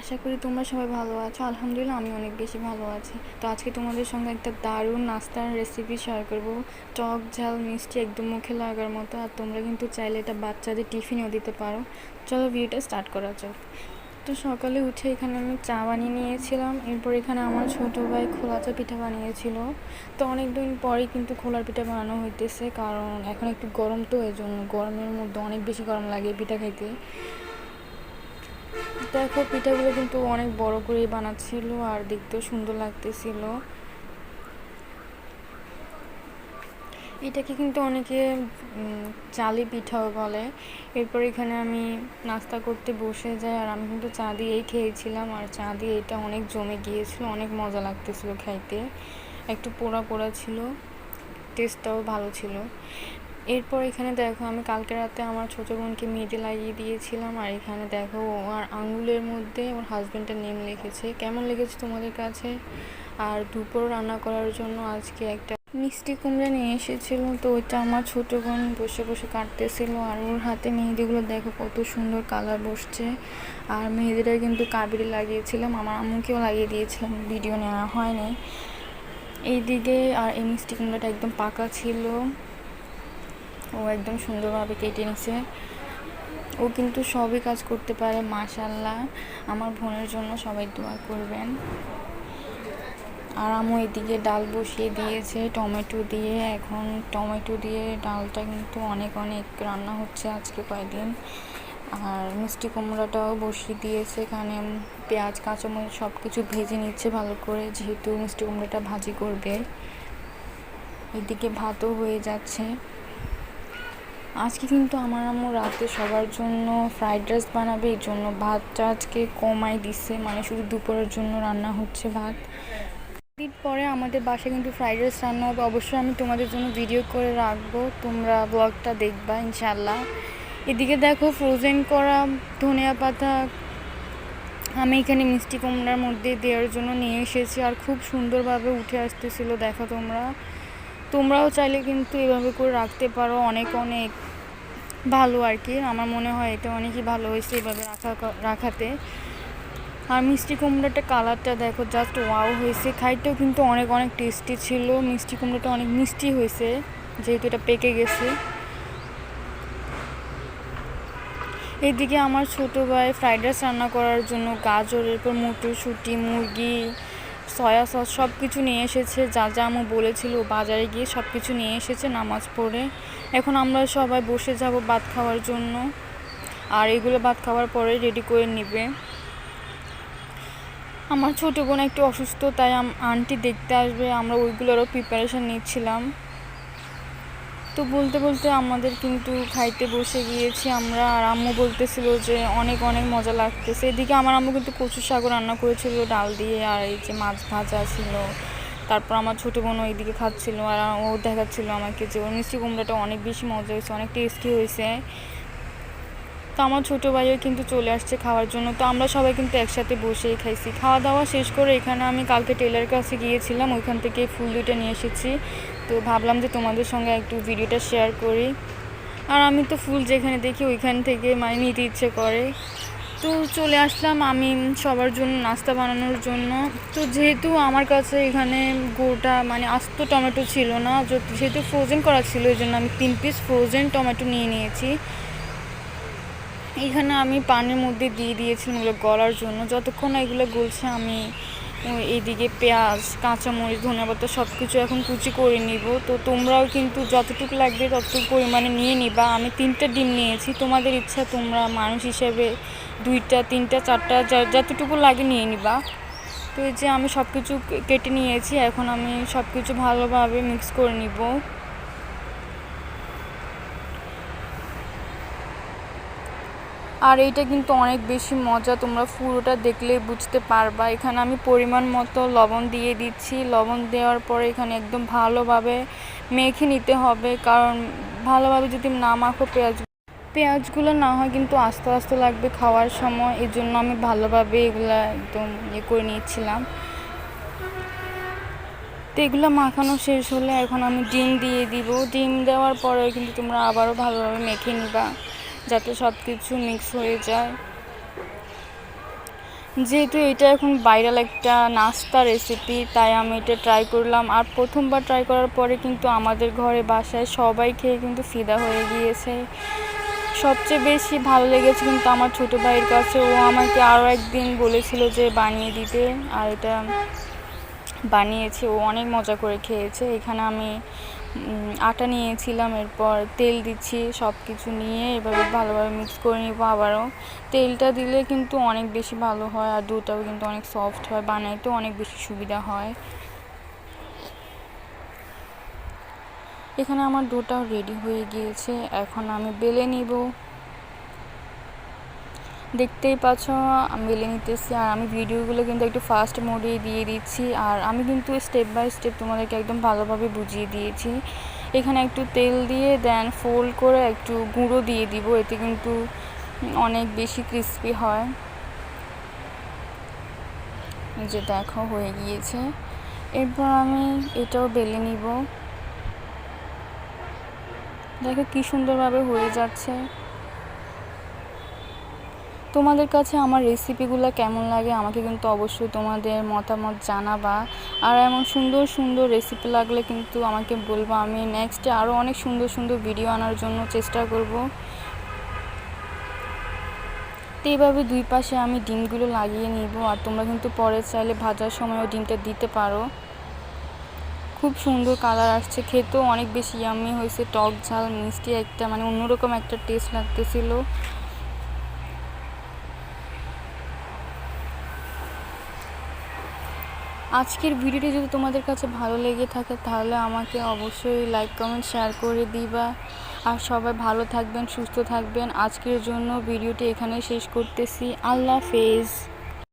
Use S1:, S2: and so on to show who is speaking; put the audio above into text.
S1: আশা করি তোমরা সবাই ভালো আছো। আলহামদুলিল্লাহ আমি অনেক বেশি ভালো আছি। তো আজকে তোমাদের সঙ্গে একটা দারুণ নাস্তার রেসিপি শেয়ার করব। টক ঝাল মিষ্টি একদম মুখে লাগার মতো, আর তোমরা কিন্তু চাইলে এটা বাচ্চাদের টিফিনেও দিতে পারো। চলো ভিডিওটা স্টার্ট করা যাক। তো সকালে উঠে এখানে আমি চা বানিয়ে নিয়েছিলাম। এরপর এখানে আমার ছোটো ভাই খোলা চা পিঠা বানিয়েছিল। তো অনেক দিন পরেই কিন্তু খোলার পিঠা বানানো হইতেছে, কারণ এখন একটু গরম তো এই জন্য গরমের মধ্যে অনেক বেশি গরম লাগে পিঠা খাইতে দেখো, পিঠাগুলো কিন্তু অনেক বড় করেই বানাচ্ছিল আর দেখতেও সুন্দর লাগতেছিল। এটাকে কিন্তু অনেকে চালি পিঠাও বলে। এরপর এখানে আমি নাস্তা করতে বসে যাই আর আমি কিন্তু চা দিয়েই খেয়েছিলাম আর চা দিয়ে এটা অনেক জমে গিয়েছিল, অনেক মজা লাগতেছিল খাইতে। একটু পোড়া পোড়া ছিল, টেস্টটাও ভালো ছিল। এরপর এখানে দেখো, আমি কালকে রাতে আমার ছোটো বোনকে মেহেদি লাগিয়ে দিয়েছিলাম, আর এখানে দেখো ওর আঙ্গুলের মধ্যে ওর হাজব্যান্ডের নেম লিখেছে। কেমন লেগেছে তোমাদের কাছে? আর দুপুর রান্না করার জন্য আজকে একটা মিষ্টি কুমড়া নিয়ে এসেছিল, তো ওইটা আমার ছোটো বোন বসে বসে কাটতেছিল, আর ওর হাতে মেহেদিগুলো দেখো কত সুন্দর কালার বসছে। আর মেহেদিটা কিন্তু কাবেরি লাগিয়েছিলাম, আমার আম্মুকেও লাগিয়ে দিয়েছিলাম ভিডিও নেওয়া হয়নি। এইদিকে আর এই মিষ্টি কুমড়াটা একদম পাকা ছিল। ও একদম সুন্দরভাবে কেটে নিছে। ও কিন্তু সবই কাজ করতে পারে মাশাল্লাহ আমার বোনের জন্য সবাই দোয়া করবেন। আর আমু এদিকে ডাল বসিয়ে দিয়েছে, টমেটো দিয়ে। এখন টমেটো দিয়ে ডালটা কিন্তু অনেক অনেক রান্না হচ্ছে আজকে কয়েকদিন। আর মিষ্টি কুমড়াটাও বসিয়ে দিয়েছে, এখানে পেঁয়াজ, কাঁচামরিচ সব কিছু ভেজে নিচ্ছে ভালো করে, যেহেতু মিষ্টি কুমড়াটা ভাজি করবে। এদিকে ভাতও হয়ে যাচ্ছে। আজকে কিন্তু আমার আম্মু রাতে সবার জন্য ফ্রাইড রাইস বানাবে, এই জন্য ভাতটা আজকে কমাই দিচ্ছে মানে শুধু দুপুরের জন্য রান্না হচ্ছে ভাত। দিন পরে আমাদের বাসায় কিন্তু ফ্রাইড রাইস রান্না হবে। অবশ্যই আমি তোমাদের জন্য ভিডিও করে রাখব। তোমরা ব্লগটা দেখবা ইনশাল্লাহ এদিকে দেখো ফ্রোজেন করা ধনিয়া পাতা আমি এখানে মিষ্টি কুমড়ার মধ্যে দেওয়ার জন্য নিয়ে এসেছি। আর খুব সুন্দরভাবে উঠে আসতেছিল, দেখো তোমরা। তোমরাও চাইলে কিন্তু এভাবে করে রাখতে পারো অনেক অনেক ভালো আর কি। আমার মনে হয় এটা অনেকই ভালো হয়েছে এভাবে রাখা রাখাতে। আর মিষ্টি কুমড়োটা কালারটা দেখো জাস্ট ওয়াও হয়েছে। খাইতেও কিন্তু অনেক অনেক টেস্টি ছিল। মিষ্টি কুমড়োটা অনেক মিষ্টি হয়েছে, যেহেতু এটা পেকে গেছে। এদিকে আমার ছোটো ভাই ফ্রাইড রাইস রান্না করার জন্য গাজর এরপর মটরশুঁটি, মুরগি সয়া সস সব কিছু নিয়ে এসেছে, যা যা আমি বলেছিল বাজারে গিয়ে সব কিছু নিয়ে এসেছে নামাজ পড়ে। এখন আমরা সবাই বসে যাব ভাত খাওয়ার জন্য। আর এগুলো ভাত খাওয়ার পরে রেডি করে নেবে। আমার ছোটো বোন একটু অসুস্থ, তাই আন্টি দেখতে আসবে, আমরা ওইগুলোরও প্রিপারেশান নিচ্ছিলাম। তো বলতে বলতে আমাদের কিন্তু খাইতে বসে গিয়েছি আমরা, আর আম্মু বলতেছিল যে অনেক অনেক মজা লাগতেছে। এদিকে আমার আম্মু কিন্তু কচু শাক রান্না করেছিল, ডাল দিয়ে, আর এই যে মাছ ভাজা ছিল। তারপর আমার ছোটো বোনও এইদিকে খাচ্ছিল, আর ও দেখাচ্ছিল আমাকে যে, ওর মিষ্টি কুমড়াটা অনেক বেশি মজা হয়েছে, অনেক টেস্টি হয়েছে। তো আমার ছোটো ভাইও কিন্তু চলে আসছে খাওয়ার জন্য। তো আমরা সবাই কিন্তু একসাথে বসেই খাইছি। খাওয়া দাওয়া শেষ করে এখানে আমি কালকে টেলার কাছে গিয়েছিলাম, ওইখান থেকে ফুল দুইটা নিয়ে এসেছি। তো ভাবলাম যে তোমাদের সঙ্গে একটু ভিডিওটা শেয়ার করি। আর আমি তো ফুল যেখানে দেখি ওইখান থেকে মানে নিতে ইচ্ছে করে। তো চলে আসলাম আমি সবার জন্য নাস্তা বানানোর জন্য। তো যেহেতু আমার কাছে এখানে গোটা মানে আস্ত টমেটো ছিল না যেহেতু ফ্রোজেন করা ছিল ওই জন্য আমি তিন পিস ফ্রোজেন টমেটো নিয়ে নিয়েছি। এখানে আমি পানির মধ্যে দিয়ে দিয়েছিলাম এগুলো গলার জন্য। যতক্ষণ এগুলো গলছে আমি এইদিকে পেঁয়াজ, কাঁচামরিচ, ধনেপাতা সব কিছু এখন কুচি করে নিব। তো তোমরাও কিন্তু যতটুকু লাগবে ততটুকু পরিমাণে নিয়ে নিবা। আমি তিনটা ডিম নিয়েছি। তোমাদের ইচ্ছা তোমরা মানুষ হিসেবে দুইটা, তিনটা, চারটা যতটুকু লাগে নিয়ে নিবা। তো এই যে আমি সব কিছু কেটে নিয়েছি। এখন আমি সব কিছু ভালোভাবে মিক্স করে নিব। আর এইটা কিন্তু অনেক বেশি মজা, তোমরা পুরোটা দেখলে বুঝতে পারবা। এখানে আমি পরিমাণ মতো লবণ দিয়ে দিচ্ছি। লবণ দেওয়ার পরে এখানে একদম ভালোভাবে মেখে নিতে হবে, কারণ ভালোভাবে যদি না মাখো পেঁয়াজ, পেঁয়াজগুলো না হয় কিন্তু আস্তে আস্তে লাগবে খাওয়ার সময়। এই জন্য আমি ভালোভাবে এগুলো একদম ইয়ে করে নিয়েছিলাম। তো এগুলো মাখানো শেষ হলে এখন আমি ডিম দিয়ে দিব। ডিম দেওয়ার পরে কিন্তু তোমরা আবারও ভালোভাবে মেখে নিবা। যাতে সব কিছু মিক্স হয়ে যায়। যেহেতু এটা এখন ভাইরাল একটা নাস্তা রেসিপি তাই আমি এটা ট্রাই করলাম। আর প্রথমবার ট্রাই করার পরে কিন্তু আমাদের ঘরে বাসায় সবাই খেয়ে কিন্তু ফিদা হয়ে গিয়েছে। সবচেয়ে বেশি ভালো লেগেছে কিন্তু আমার ছোটো ভাইয়ের কাছে। ও আমাকে আরও একদিন বলেছিল যে বানিয়ে দিতে, আর এটা বানিয়েছে। ও অনেক মজা করে খেয়েছে। এখানে আমি আটা নিয়েছিলাম, এরপর তেল দিচ্ছি সব কিছু নিয়ে এভাবে ভালোভাবে মিক্স করে নিব আবারও। তেলটা দিলে কিন্তু অনেক বেশি ভালো হয় আর দুধটাও কিন্তু অনেক সফট হয়, বানাইতেও অনেক বেশি সুবিধা হয়। এখানে আমার দুধটাও রেডি হয়ে গিয়েছে, এখন আমি বেলে নিব। দেখতেই পাচ্ছ, আমি বেলে নিতেছি। আর আমি ভিডিওগুলো কিন্তু একটু ফাস্ট মোডে দিয়ে দিচ্ছি। আর আমি কিন্তু স্টেপ বাই স্টেপ তোমাদেরকে একদম ভালোভাবে বুঝিয়ে দিয়েছি। এখানে একটু তেল দিয়ে দেন ফোল্ড করে একটু গুঁড়ো দিয়ে দিব। এতে কিন্তু অনেক বেশি ক্রিস্পি হয়। যে দেখো, হয়ে গিয়েছে। এরপর আমি এটাও বেলে নিব। দেখো কি সুন্দরভাবে হয়ে যাচ্ছে। তোমাদের কাছে আমার রেসিপিগুলো কেমন লাগে? আমাকে কিন্তু অবশ্যই তোমাদের মতামত জানাবা। আর এমন সুন্দর সুন্দর রেসিপি লাগলে কিন্তু আমাকে বলব। আমি নেক্সটে আরও অনেক সুন্দর সুন্দর ভিডিও আনার জন্য চেষ্টা করব। তো এইভাবে দুই পাশে আমি ডিমগুলো লাগিয়ে নিব। আর তোমরা কিন্তু পরে চাইলে ভাজার সময়ও ডিমটা দিতে পারো। খুব সুন্দর কালার আসছে। খেতেও অনেক বেশি ইয়াম্মি হয়েছে। টক ঝাল, মিষ্টি একটা মানে অন্যরকম একটা টেস্ট লাগতেছিল। আজকের ভিডিওটি যদি তোমাদের কাছে ভালো লেগে থাকে, তাহলে আমাকে অবশ্যই লাইক কমেন্ট শেয়ার করে দিবা। আর সবাই ভালো থাকবেন, সুস্থ থাকবেন। আজকের জন্য ভিডিওটি এখানে শেষ করতেছি। আল্লাহ হাফেজ।